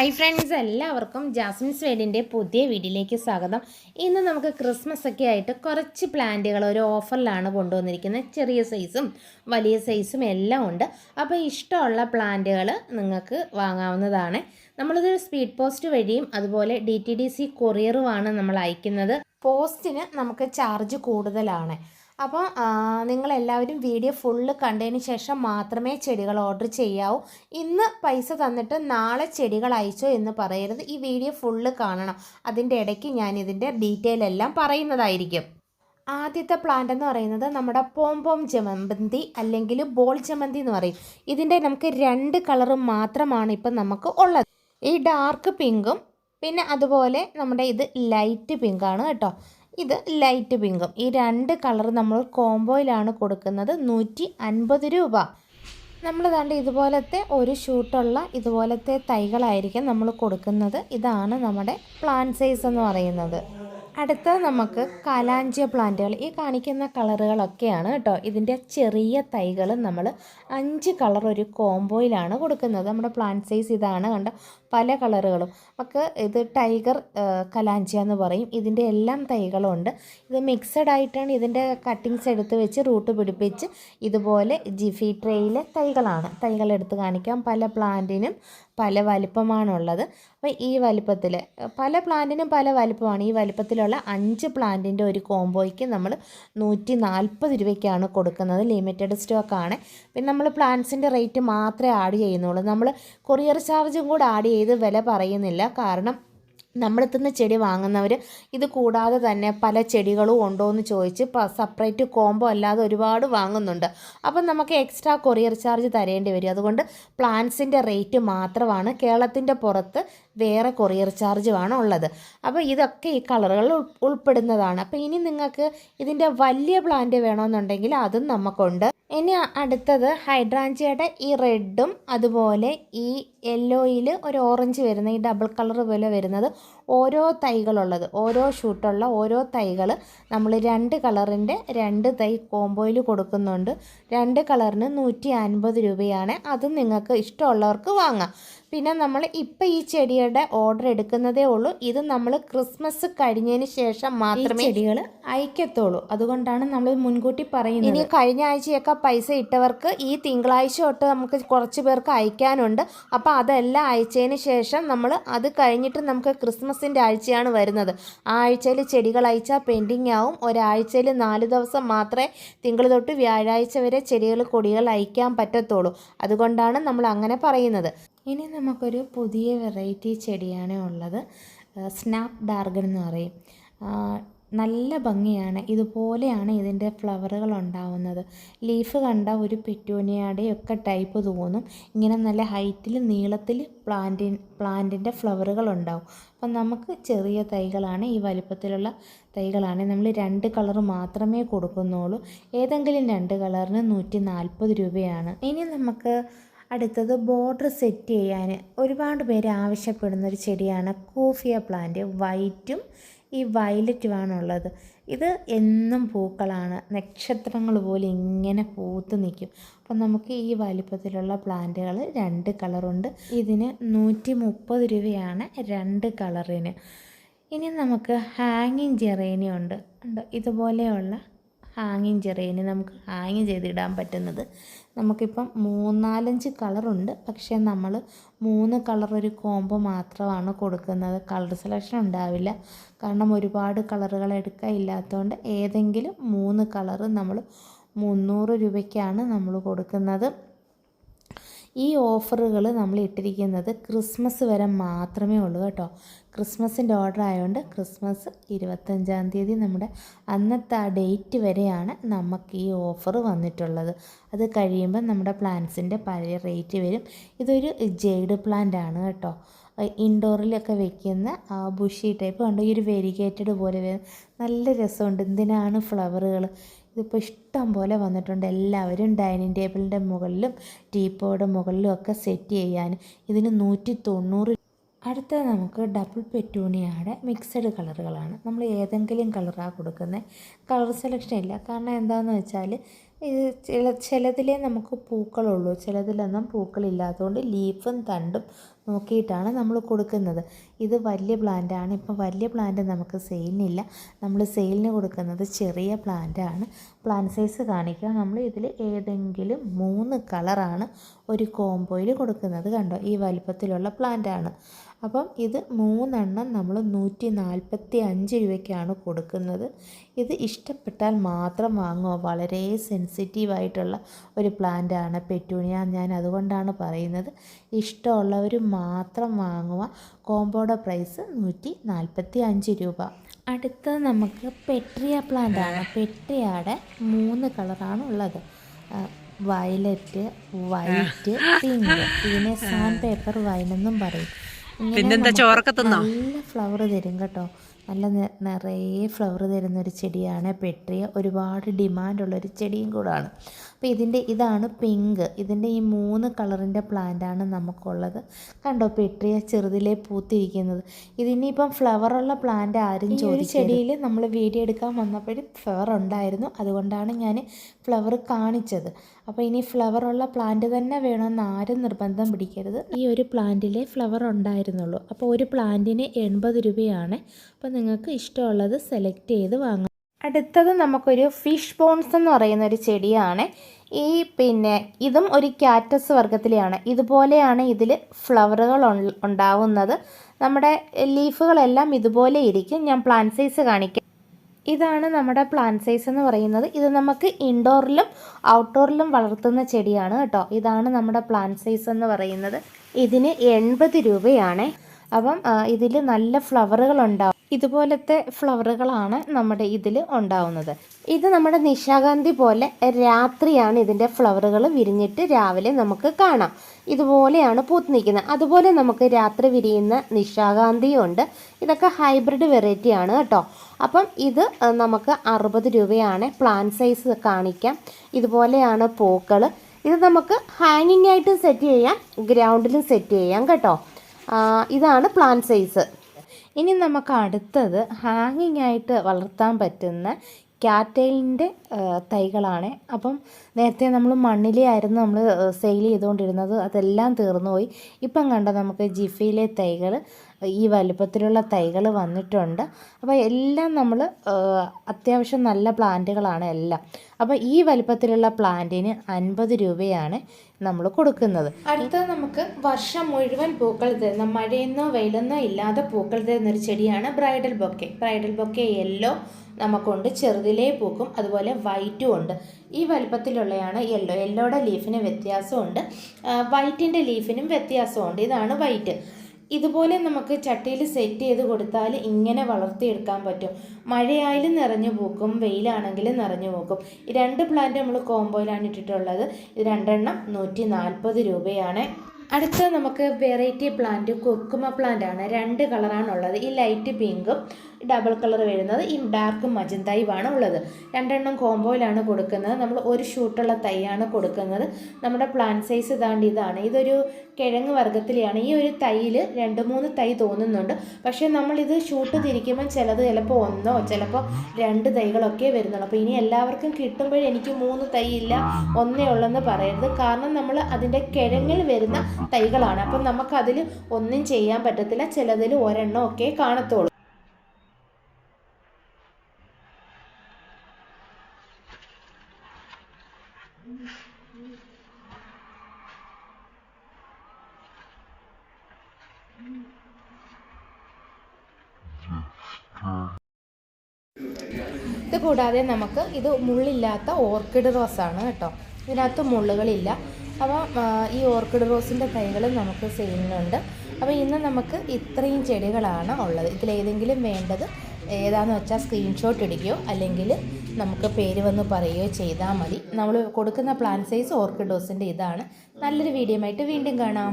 Hi friends എല്ലാവർക്കും Jasmine സ്വേഡിന്റെ പുതിയ വീഡിയോയിലേക്ക് സ്വാഗതം. ഇന്ന് നമുക്ക് ക്രിസ്മസ് ഒക്കെ ആയിട്ട് കുറച്ച് പ്ലാന്റുകൾ ഒരു ഓഫറിലാണ് കൊണ്ടുവന്നിരിക്കുന്നത്. ചെറിയ സൈസും വലിയ സൈസും എല്ലാം ഉണ്ട്. അപ്പോൾ ഇഷ്ടമുള്ള പ്ലാന്റുകൾ നിങ്ങൾക്ക് വാങ്ങാവുന്നതാണ്. നമ്മളിത് സ്പീഡ് പോസ്റ്റ് വഴിയും അതുപോലെ ഡി ടി ഡി സി കൊറിയറുമാണ് നമ്മൾ അയക്കുന്നത്. പോസ്റ്റിന് നമുക്ക് ചാർജ് കൂടുതലാണ്. അപ്പോൾ നിങ്ങളെല്ലാവരും വീഡിയോ ഫുള്ള് കണ്ടതിന് ശേഷം മാത്രമേ ചെടികൾ ഓർഡർ ചെയ്യാവൂ. ഇന്ന് പൈസ തന്നിട്ട് നാളെ ചെടികൾ അയച്ചോ എന്ന് പറയരുത്. ഈ വീഡിയോ ഫുള്ള് കാണണം. അതിന്റെ ഇടയ്ക്ക് ഞാൻ ഇതിന്റെ ഡീറ്റെയിൽ എല്ലാം പറയുന്നതായിരിക്കും. ആദ്യത്തെ പ്ലാന്റ് എന്ന് പറയുന്നത് നമ്മുടെ പോംപോം ജമന്തി അല്ലെങ്കിൽ ബോൾ ജമന്തി എന്ന് പറയും. ഇതിന്റെ നമുക്ക് രണ്ട് കളറും മാത്രമാണ് ഇപ്പം നമുക്ക് ഉള്ളത്. ഈ ഡാർക്ക് പിങ്കും പിന്നെ അതുപോലെ നമ്മുടെ ഇത് ലൈറ്റ് പിങ്കാണ് കേട്ടോ. ഇത് ലൈറ്റ് പിങ്കും. ഈ രണ്ട് കളർ നമ്മൾ കോംബോയിലാണ് കൊടുക്കുന്നത്. നൂറ്റി അൻപത് രൂപ. നമ്മൾ കണ്ട് ഇതുപോലത്തെ ഒരു ഷൂട്ടുള്ള ഇതുപോലത്തെ തൈകളായിരിക്കും നമ്മൾ കൊടുക്കുന്നത്. ഇതാണ് നമ്മുടെ പ്ലാൻ സൈസ് എന്ന് പറയുന്നത്. അടുത്തത് നമുക്ക് കലാഞ്ചിയ പ്ലാന്റുകൾ. ഈ കാണിക്കുന്ന കളറുകളൊക്കെയാണ് കേട്ടോ. ഇതിന്റെ ചെറിയ തൈകൾ നമ്മൾ അഞ്ച് കളർ ഒരു കോംബോയിലാണ് കൊടുക്കുന്നത്. നമ്മുടെ പ്ലാന്റ് സൈസ് ഇതാണ് കണ്ട. പല കളറുകളും. നമുക്ക് ഇത് ടൈഗർ കലാഞ്ചിയ എന്ന് പറയും. ഇതിന്റെ എല്ലാം തൈകളുണ്ട്. ഇത് മിക്സഡ് ആയിട്ടാണ് ഇതിന്റെ കട്ടിങ്സ് എടുത്ത് വെച്ച് റൂട്ട് പിടിപ്പിച്ച് ഇതുപോലെ ജിഫി ട്രേയിലെ തൈകളാണ്. തൈകൾ എടുത്ത് കാണിക്കാം. പല പ്ലാന്റിനും പല വലിപ്പമാണുള്ളത്. അപ്പോൾ ഈ വലിപ്പത്തിൽ പല പ്ലാന്റിനും പല വലിപ്പമാണ്. ഈ വലിപ്പത്തിലുള്ള അഞ്ച് പ്ലാന്റിന്റെ ഒരു കോംബോയ്ക്ക് നമ്മൾ നൂറ്റി നാൽപ്പത് രൂപയ്ക്കാണ് കൊടുക്കുന്നത് ലിമിറ്റഡ് സ്റ്റോക്കാണ്. പിന്നെ നമ്മൾ പ്ലാന്റ്സിന്റെ റേറ്റ് മാത്രമേ ആഡ് ചെയ്യുന്നുള്ളൂ. നമ്മൾ കൊറിയർ ചാർജും കൂടെ ആഡ് ചെയ്ത് വില പറയുന്നില്ല. കാരണം നമ്മളെത്തുന്ന ചെടി വാങ്ങുന്നവർ ഇത് കൂടാതെ തന്നെ പല ചെടികളും ഉണ്ടോ എന്ന് ചോദിച്ച് സെപ്പറേറ്റ് കോംബോ അല്ലാതെ ഒരുപാട് വാങ്ങുന്നുണ്ട്. അപ്പം നമുക്ക് എക്സ്ട്രാ കൊറിയർ ചാർജ് തരേണ്ടി വരും. അതുകൊണ്ട് പ്ലാന്റ്സിന്റെ റേറ്റ് മാത്രമാണ് കേരളത്തിന്റെ പുറത്ത് വേറെ കൊറിയർ ചാർജുമാണ് ഉള്ളത്. അപ്പോൾ ഇതൊക്കെ ഈ കളറുകൾ ഉൾപ്പെടുന്നതാണ്. അപ്പോൾ ഇനി നിങ്ങൾക്ക് ഇതിന്റെ വലിയ പ്ലാന്റ് വേണമെന്നുണ്ടെങ്കിൽ അതും നമുക്കുണ്ട്. ഇനി അടുത്തത് ഹൈഡ്രാഞ്ചിയുടെ ഈ റെഡും അതുപോലെ ഈ യെല്ലോയിൽ ഒരു ഓറഞ്ച് വരുന്ന ഈ ഡബിൾ കളർ പോലെ വരുന്നത് ഓരോ തൈകളുള്ളത് ഓരോ ഷൂട്ടുള്ള ഓരോ തൈകൾ നമ്മൾ രണ്ട് കളറിന്റെ രണ്ട് തൈ കോംബോയിൽ കൊടുക്കുന്നുണ്ട്. രണ്ട് കളറിന് നൂറ്റി അൻപത് രൂപയാണ്. അത് നിങ്ങൾക്ക് ഇഷ്ടമുള്ളവർക്ക് വാങ്ങാം. പിന്നെ നമ്മൾ ഇപ്പം ഈ ചെടിയുടെ ഓർഡർ എടുക്കുന്നതേ ഉള്ളൂ. ഇത് നമ്മൾ ക്രിസ്മസ് കഴിഞ്ഞതിന് ശേഷം മാത്രമേ ചെടികൾ അയക്കത്തുള്ളൂ. അതുകൊണ്ടാണ് നമ്മൾ മുൻകൂട്ടി പറയുന്നത്. ഇനി കഴിഞ്ഞ ആഴ്ചയൊക്കെ പൈസ ഇട്ടവർക്ക് ഈ തിങ്കളാഴ്ച തൊട്ട് നമുക്ക് കുറച്ച് പേർക്ക് അയക്കാനുണ്ട്. അപ്പോൾ അതെല്ലാം അയച്ചതിന് ശേഷം നമ്മൾ അത് കഴിഞ്ഞിട്ട് നമുക്ക് ക്രിസ്മസിന്റെ ആഴ്ചയാണ് വരുന്നത്. ആ ആഴ്ചയിൽ ചെടികൾ അയച്ചാൽ പെൻഡിങ് ആവും ഒരാഴ്ചയിൽ നാല് ദിവസം മാത്രമേ തിങ്കൾ തൊട്ട് വ്യാഴാഴ്ച വരെ ചെടികൾ കൊടികൾ അയക്കാൻ പറ്റത്തുള്ളൂ. അതുകൊണ്ടാണ് നമ്മൾ അങ്ങനെ പറയുന്നത്. ഇനി നമുക്കൊരു പുതിയ വെറൈറ്റി ചെടിയാണ് ഉള്ളത്. സ്നാപ്പ് ഡാർഗൻ എന്ന് പറയും. നല്ല ഭംഗിയാണ്. ഇതുപോലെയാണ് ഇതിന്റെ ഫ്ലവറുകൾ ഉണ്ടാവുന്നത്. ലീഫ് കണ്ട ഒരു പെറ്റൂണിയയുടെ ഒക്കെ ടൈപ്പ് തോന്നും. ഇങ്ങനെ നല്ല ഹൈറ്റിൽ നീളത്തിൽ പ്ലാന്റി പ്ലാന്റിന്റെ ഫ്ലവറുകൾ ഉണ്ടാവും. അപ്പം നമുക്ക് ചെറിയ തൈകളാണ് ഈ വലിപ്പത്തിലുള്ള തൈകളാണ് നമ്മൾ രണ്ട് കളർ മാത്രമേ കൊടുക്കുന്നുള്ളൂ. ഏതെങ്കിലും രണ്ട് കളറിന് നൂറ്റി നാൽപ്പത് രൂപയാണ്. ഇനി നമുക്ക് അടുത്തത് ബോർഡർ സെറ്റ് ചെയ്യാൻ. ഒരുപാട് പേര് ആവശ്യപ്പെടുന്ന ഒരു ചെടിയാണ് കൂഫിയ പ്ലാന്റ്. വൈറ്റും ഈ വയലറ്റുമാണുള്ളത് ഇത് എന്നും പൂക്കളാണ്. നക്ഷത്രങ്ങൾ പോലെ ഇങ്ങനെ പൂത്ത് നിൽക്കും. അപ്പം നമുക്ക് ഈ വലിപ്പത്തിലുള്ള പ്ലാന്റുകൾ രണ്ട് കളറുണ്ട്. ഇതിന് നൂറ്റി മുപ്പത് രൂപയാണ് രണ്ട് കളറിന്. ഇനി നമുക്ക് ഹാങ്ങിങ് ജെറേനിയുണ്ട് ഉണ്ട്. ഇതുപോലെയുള്ള ഹാങ്ങിങ് ജെറേനി നമുക്ക് ഹാങ് ചെയ്തിടാൻ പറ്റുന്നത്. നമുക്കിപ്പം മൂന്നാലഞ്ച് കളറുണ്ട്. പക്ഷേ നമ്മൾ മൂന്ന് കളർ ഒരു കോംബോ മാത്രമാണ് കൊടുക്കുന്നത്. കളർ സെലക്ഷൻ ഉണ്ടാവില്ല. കാരണം ഒരുപാട് കളറുകൾ എടുക്കാൻ ഇല്ലാത്തതുകൊണ്ട് ഏതെങ്കിലും മൂന്ന് കളറ് നമ്മൾ മുന്നൂറ് രൂപയ്ക്കാണ് നമ്മൾ കൊടുക്കുന്നത്. ഈ ഓഫറുകൾ നമ്മൾ ഇട്ടിരിക്കുന്നത് ക്രിസ്മസ് വരെ മാത്രമേ ഉള്ളൂ കേട്ടോ. ക്രിസ്മസിന്റെ ഓർഡർ ആയതുകൊണ്ട് ക്രിസ്മസ് ഇരുപത്തഞ്ചാം തീയതി നമ്മുടെ അന്നത്തെ ആ ഡേറ്റ് വരെയാണ് നമുക്ക് ഈ ഓഫർ വന്നിട്ടുള്ളത്. അത് കഴിയുമ്പോൾ നമ്മുടെ പ്ലാന്റ്സിന്റെ പഴയ റേറ്റ് വരും. ഇതൊരു ജെയ്ഡ് പ്ലാന്റ് ആണ് കേട്ടോ. ഇൻഡോറിലൊക്കെ വെക്കുന്ന ബുഷി ടൈപ്പ് കണ്ടോ? ഈ ഒരു വെരിഗേറ്റഡ് പോലെ നല്ല രസമുണ്ട്. എന്തിനാണ് ഫ്ലവറുകൾ ഇതിപ്പോൾ ഇഷ്ടം പോലെ വന്നിട്ടുണ്ട്. എല്ലാവരും ഡൈനിങ് ടേബിളിന്റെ മുകളിലും ടീപ്പോയുടെ മുകളിലും ഒക്കെ സെറ്റ് ചെയ്യാൻ. ഇതിന് നൂറ്റി തൊണ്ണൂറ് അടുത്തത് നമുക്ക് ഡബിൾ പെറ്റൂണിയയുടെ മിക്സഡ് കളറുകളാണ്. നമ്മൾ ഏതെങ്കിലും കളറാണ് കൊടുക്കുന്നത് കളർ സെലക്ഷൻ ഇല്ല. കാരണം എന്താണെന്ന് വെച്ചാൽ ഇത് ചില ചിലതിലേ നമുക്ക് പൂക്കളുള്ളൂ. ചിലതിലൊന്നും പൂക്കളില്ലാത്തതുകൊണ്ട് ലീഫും തണ്ടും നോക്കിയിട്ടാണ് നമ്മൾ കൊടുക്കുന്നത്. ഇത് വലിയ പ്ലാന്റാണ് ഇപ്പം വലിയ പ്ലാന്റ് നമുക്ക് സെയിലിനില്ല നമ്മൾ സെയിലിന് കൊടുക്കുന്നത് ചെറിയ പ്ലാന്റാണ് പ്ലാന്റ് സൈസ് കാണിക്കുക. നമ്മൾ ഇതിൽ ഏതെങ്കിലും മൂന്ന് കളറാണ് ഒരു കോംബോയിൽ കൊടുക്കുന്നത് കണ്ടോ? ഈ വലിപ്പത്തിലുള്ള പ്ലാന്റാണ് അപ്പം ഇത് മൂന്നെണ്ണം നമ്മൾ നൂറ്റി നാൽപ്പത്തി അഞ്ച് രൂപയ്ക്കാണ് കൊടുക്കുന്നത്. ഇത് ഇഷ്ടപ്പെട്ടാൽ മാത്രം വാങ്ങുക. വളരെ സെൻസിറ്റീവായിട്ടുള്ള ഒരു പ്ലാന്റാണ് പെറ്റൂണിയ. ഞാൻ അതുകൊണ്ടാണ് പറയുന്നത്. ഇഷ്ടമുള്ളവർ മാത്രം വാങ്ങുക. കോമ്പോയുടെ പ്രൈസ് നൂറ്റി നാൽപ്പത്തി അഞ്ച് രൂപ. അടുത്തത് നമുക്ക് പെട്രിയ പ്ലാന്റാണ്. പെട്രിയയുടെ മൂന്ന് കളറാണ് ഉള്ളത്. Violet white pink. ഇതിനെ സാൻഡ് പേപ്പർ വൈനെന്നും പറയും. പിന്നെന്താ ചോറൊക്കെ തിന്നോ? നല്ല ഫ്ലവർ തരും കേട്ടോ. നല്ല നിറയെ ഫ്ലവർ തരുന്ന ഒരു ചെടിയാണ്. പെട്രിയ ഒരുപാട് ഡിമാൻഡുള്ള ഒരു ചെടിയും കൂടാണ്. അപ്പോൾ ഇതിന്റെ ഇതാണ് പിങ്ക്. ഇതിന്റെ ഈ മൂന്ന് കളറിന്റെ പ്ലാന്റാണ് നമുക്കുള്ളത്. കണ്ടോ പെട്രിയ ചെറുതിലെ പൂത്തിരിക്കുന്നത്. ഇതിനിപ്പം ഫ്ലവറുള്ള പ്ലാന്റ് ആരും ചോദിച്ചു ചെടിയിൽ നമ്മൾ വീഡിയോ എടുക്കാൻ വന്നപ്പോഴും ഫ്ലവർ ഉണ്ടായിരുന്നു. അതുകൊണ്ടാണ് ഞാൻ ഫ്ലവർ കാണിച്ചത്. അപ്പോൾ ഇനി ഫ്ലവറുള്ള പ്ലാന്റ് തന്നെ വേണമെന്ന് ആരും നിർബന്ധം പിടിക്കരുത്. ഈ ഒരു പ്ലാന്റിലെ ഫ്ലവർ ഉണ്ടായിരുന്നുള്ളൂ. അപ്പോൾ ഒരു പ്ലാന്റിന് എൺപത് രൂപയാണ്. അപ്പോൾ നിങ്ങൾക്ക് ഇഷ്ടമുള്ളത് സെലക്ട് ചെയ്ത് വാങ്ങാം. അടുത്തത് നമുക്കൊരു ഫിഷ് ബോൺസ് എന്ന് പറയുന്ന ഒരു ചെടിയാണ്. ഈ പിന്നെ ഇതും ഒരു ക്യാറ്റസ് വർഗത്തിലെയാണ് ഇതുപോലെയാണ് ഇതിൽ ഫ്ലവറുകൾ ഉണ്ടാവുന്നത്. നമ്മുടെ ലീഫുകളെല്ലാം ഇതുപോലെ ഇരിക്കും. ഞാൻ പ്ലാന്റ് സൈസ് കാണിക്കാം. ഇതാണ് നമ്മുടെ പ്ലാന്റ് സൈസ് എന്ന് പറയുന്നത്. ഇത് നമുക്ക് ഇൻഡോറിലും ഔട്ട്ഡോറിലും വളർത്തുന്ന ചെടിയാണ് കേട്ടോ. ഇതാണ് നമ്മുടെ പ്ലാന്റ് സൈസ് എന്ന് പറയുന്നത്. ഇതിന് എൺപത് രൂപയാണ്. അപ്പം ഇതിൽ നല്ല ഫ്ലവറുകൾ ഉണ്ടാവും ഇതുപോലത്തെ ഫ്ലവറുകളാണ് നമ്മുടെ ഇതിൽ ഉണ്ടാവുന്നത്. ഇത് നമ്മുടെ നിശാഗന്ധി പോലെ രാത്രിയാണ് ഇതിന്റെ ഫ്ലവറുകൾ വിരിഞ്ഞിട്ട് രാവിലെ നമുക്ക് കാണാം. ഇതുപോലെയാണ് പൂത്ത് നിൽക്കുന്നത്. അതുപോലെ നമുക്ക് രാത്രി വിരിയുന്ന നിശാഗാന്ധിയും ഉണ്ട്. ഇതൊക്കെ ഹൈബ്രിഡ് വെറൈറ്റി ആണ് കേട്ടോ. അപ്പം ഇത് നമുക്ക് അറുപത് രൂപയാണ് പ്ലാൻ സൈസ് കാണിക്കാം. ഇതുപോലെയാണ് പൂക്കൾ ഇത് നമുക്ക് ഹാങ്ങിങ് ആയിട്ട് സെറ്റ് ചെയ്യാം ഗ്രൗണ്ടിലും സെറ്റ് ചെയ്യാം കേട്ടോ. ഇതാണ് പ്ലാൻ സൈസ് ഇനി നമുക്ക് അടുത്തത് ഹാങ്ങിങ് ആയിട്ട് വളർത്താൻ പറ്റുന്ന ക്യാറ്റൈലിന്റെ തൈകളാണ്. അപ്പം നേരത്തെ നമ്മൾ മണ്ണിലെ ആയിരുന്നു നമ്മൾ സെയിൽ ചെയ്തുകൊണ്ടിരുന്നത്. അതെല്ലാം തീർന്നുപോയി. ഇപ്പം കണ്ട നമുക്ക് ജിഫയിലെ തൈകൾ ഈ വലുപ്പത്തിലുള്ള തൈകൾ വന്നിട്ടുണ്ട്. അപ്പോൾ എല്ലാം നമ്മൾ അത്യാവശ്യം നല്ല പ്ലാന്റുകളാണ് എല്ലാം. അപ്പോൾ ഈ വലുപ്പത്തിലുള്ള പ്ലാന്റിന് അൻപത് രൂപയാണ് നമ്മൾ കൊടുക്കുന്നത്. അടുത്തത് നമുക്ക് വർഷം മുഴുവൻ പൂക്കൾ തരുന്ന മഴയെന്നോ വെയിലെന്നോ ഇല്ലാതെ പൂക്കൾ തരുന്ന ഒരു ചെടിയാണ് bridal bouquet. Bridal bouquet yellow നമുക്കുണ്ട് ചെറുതിലേ പൂക്കും അതുപോലെ വൈറ്റും ഉണ്ട്. ഈ വലുപ്പത്തിലുള്ളതാണ് യെല്ലോ. യെല്ലോയുടെ ലീഫിന് വ്യത്യാസമുണ്ട്. വൈറ്റിന്റെ ലീഫിനും വ്യത്യാസമുണ്ട്. ഇതാണ് വൈറ്റ്. ഇതുപോലെ നമുക്ക് ചട്ടിയിൽ സെറ്റ് ചെയ്ത് കൊടുത്താൽ ഇങ്ങനെ വളർത്തിയെടുക്കാൻ പറ്റും. മഴയായാലും നിറഞ്ഞു പൂക്കും വെയിലാണെങ്കിലും നിറഞ്ഞു പൂക്കും. ഈ രണ്ട് പ്ലാന്റ് നമ്മൾ കോംബോയിലാണ് ഇട്ടിട്ടുള്ളത്. ഇത് രണ്ടെണ്ണം നൂറ്റി നാൽപ്പത് രൂപയാണ്. അടുത്ത നമുക്ക് വെറൈറ്റി പ്ലാന്റ് കൊക്കുമ പ്ലാന്റ് ആണ്. രണ്ട് കളറാണുള്ളത് ഈ ലൈറ്റ് പിങ്കും ഡബിൾ കളർ വരുന്നത്. ഈ ഡാർക്ക് മജന്തയുമാണ് ഉള്ളത്. രണ്ടെണ്ണം കോംബോയിലാണ് കൊടുക്കുന്നത്. നമ്മൾ ഒരു ഷൂട്ടുള്ള തൈയാണ് കൊടുക്കുന്നത്. നമ്മുടെ പ്ലാന്റ് സൈസ് ഇതാണ്ട് ഇതാണ്. ഇതൊരു കിഴങ്ങ് വർഗത്തിലെയാണ്. ഈ ഒരു തൈയിൽ രണ്ട് മൂന്ന് തൈ തോന്നുന്നുണ്ട്. പക്ഷേ നമ്മളിത് ഷൂട്ട് തിരിക്കുമ്പോൾ ചിലത് ചിലപ്പോൾ ഒന്നോ ചിലപ്പോൾ രണ്ട് തൈകളൊക്കെ വരുന്നുള്ളൂ. അപ്പോൾ ഇനി എല്ലാവർക്കും കിട്ടുമ്പോഴേ എനിക്ക് മൂന്ന് തൈ ഇല്ല ഒന്നേ ഉള്ളെന്ന് പറയരുത്. കാരണം നമ്മൾ അതിന്റെ കിഴങ്ങിൽ വരുന്ന തൈകളാണ്. അപ്പം നമുക്കതിൽ ഒന്നും ചെയ്യാൻ പറ്റത്തില്ല. ചിലതിൽ ഒരെണ്ണം ഒക്കെ കാണത്തുള്ളൂ. ഇത് കൂടാതെ നമുക്ക് ഇത് മുള്ളില്ലാത്ത ഓർക്കിഡ് റോസാണ് കേട്ടോ. ഇതിനകത്ത് മുള്ളുകളില്ല. അപ്പോൾ ഈ ഓർക്കിഡ് റോസിന്റെ തൈകൾ നമുക്ക് ചെയ്യുന്നുണ്ട്. അപ്പോൾ ഇന്ന് നമുക്ക് ഇത്രയും ചെടികളാണ് ഉള്ളത്. ഇതിലേതെങ്കിലും വേണ്ടത് ഏതാണെന്ന് വെച്ചാൽ സ്ക്രീൻഷോട്ട് എടുക്കുകയോ അല്ലെങ്കിൽ നമുക്ക് പേര് വന്ന് പറയുകയോ ചെയ്താൽ മതി. നമ്മൾ കൊടുക്കുന്ന പ്ലാൻ സൈസ് ഓർക്കിഡ് റോസിന്റെ ഇതാണ്. നല്ലൊരു വീഡിയോ ആയിട്ട് വീണ്ടും കാണാം.